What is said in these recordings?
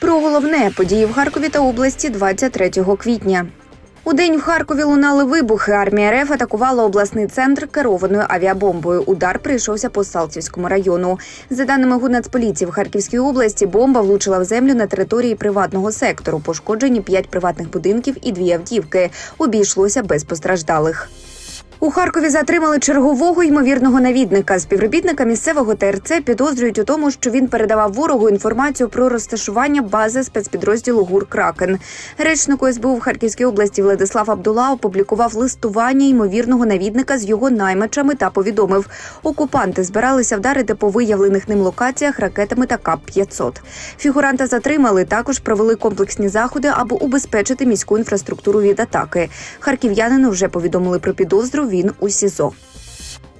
Про головне події в Харкові та області 23 квітня. У день в Харкові лунали вибухи. Армія РФ атакувала обласний центр керованою авіабомбою. Удар прийшовся по Салтівському району. За даними Гунацполіції, в Харківській області бомба влучила в землю на території приватного сектору. Пошкоджені п'ять приватних будинків і дві автівки. Обійшлося без постраждалих. У Харкові затримали чергового ймовірного навідника. Співробітника місцевого ТРЦ підозрюють у тому, що він передавав ворогу інформацію про розташування бази спецпідрозділу ГУР Кракен. Речнику СБУ в Харківській області Владислав Абдула опублікував листування ймовірного навідника з його наймачами та повідомив, окупанти збиралися вдарити по виявлених ним локаціях ракетами та КАП 500 Фігуранта затримали. Також провели комплексні заходи, аби убезпечити міську інфраструктуру від атаки. Харків'янину вже повідомили про підозру. Він у СІЗО.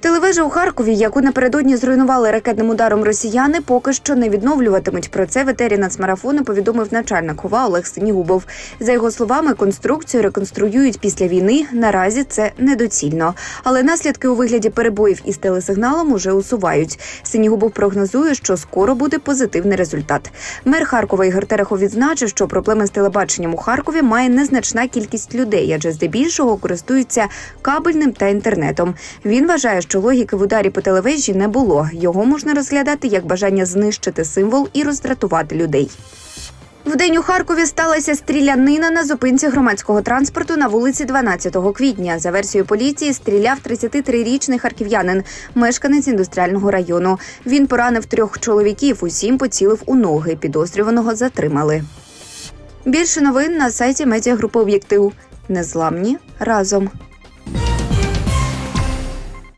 Телевежа у Харкові, яку напередодні зруйнували ракетним ударом росіяни, поки що не відновлюватимуть. Про це в нацмарафону повідомив начальник ГУВА Олег Синігубов. За його словами, конструкцію реконструюють після війни. Наразі це недоцільно. Але наслідки у вигляді перебоїв із телесигналом уже усувають. Синігубов прогнозує, що скоро буде позитивний результат. Мер Харкова Ігор Терехов відзначив, що проблеми з телебаченням у Харкові має незначна кількість людей, адже здебільшого користуються кабельним та інтернетом. Він вважає, що логіки в ударі по телевежі не було. Його можна розглядати як бажання знищити символ і роздратувати людей. Вдень у Харкові сталася стрілянина на зупинці громадського транспорту на вулиці 12 квітня. За версією поліції, стріляв 33-річний харків'янин, мешканець індустріального району. Він поранив трьох чоловіків. Усім поцілив у ноги. Підозрюваного затримали. Більше новин на сайті медіагрупи Об'єктив. Незламні разом.